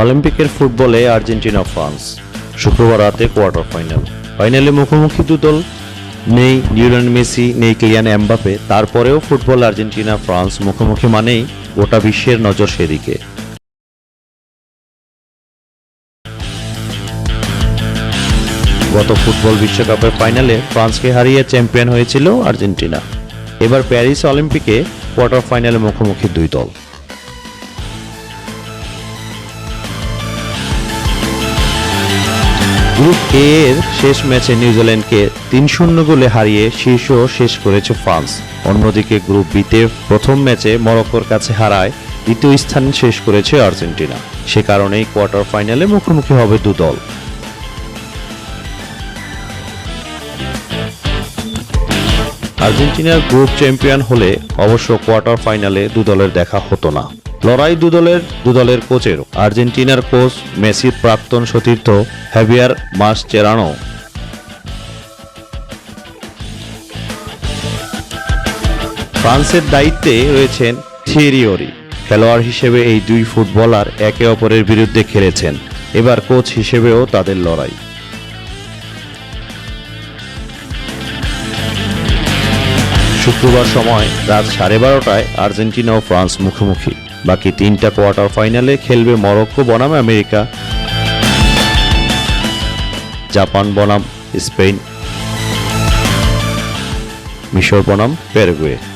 অলিম্পিকের ফুটবলে Argentina France, শুক্রবার রাতে কোয়ার্টার ফাইনাল। ফাইনালে মুখোমুখি দুদল নেই লিওনেল মেসি, নেই ক্লিয়ান এমবাপে তারপরেও ফুটবল আর্জেন্টিনা, ফ্রান্স মুখোমুখি মানেই গোটা বিশ্বের নজর সেদিকে। গত ফুটবল বিশ্বকাপের ফাইনালে ফ্রান্সকে হারিয়ে চ্যাম্পিয়ন হয়েছিল আর্জেন্টিনা। এবার প্যারিস অলিম্পিকে কোয়ার্টার ফাইনালে মুখোমুখি দুই দল। গ্রুপ এ এর শেষ ম্যাচে নিউজিল্যান্ডকে তিন শূন্য গোলে হারিয়ে শীর্ষ শেষ করেছে ফ্রান্স। অন্যদিকে গ্রুপ বিতে প্রথম ম্যাচে মরক্কোর কাছে হারায় দ্বিতীয় স্থান শেষ করেছে আর্জেন্টিনা। সে কারণেই কোয়ার্টার ফাইনালে মুখোমুখি হবে দু দল। আর্জেন্টিনার গ্রুপ চ্যাম্পিয়ন হলে অবশ্য কোয়ার্টার ফাইনালে দু দলের দেখা হতো না। লড়াই দু দলের দু দলের কোচেরও আর্জেন্টিনার কোচ মেসির প্রাক্তন সতীর্থ হ্যাভিয়ার মাস চেরানো ফ্রান্সের দায়িত্বে রয়েছেন থিয়েরিওরি খেলোয়াড় হিসেবে এই দুই ফুটবলার একে অপরের বিরুদ্ধে খেলেছেন। এবার কোচ হিসেবেও তাদের লড়াই। শুক্রবার সময় রাত সাড়ে বারোটায় আর্জেন্টিনা ও ফ্রান্স মুখোমুখি। বাকি তিনটা কোয়ার্টার ফাইনালে খেলবে মরক্কো বনাম আমেরিকা। জাপান বনাম স্পেন। মিশর বনাম প্যারাগুয়ে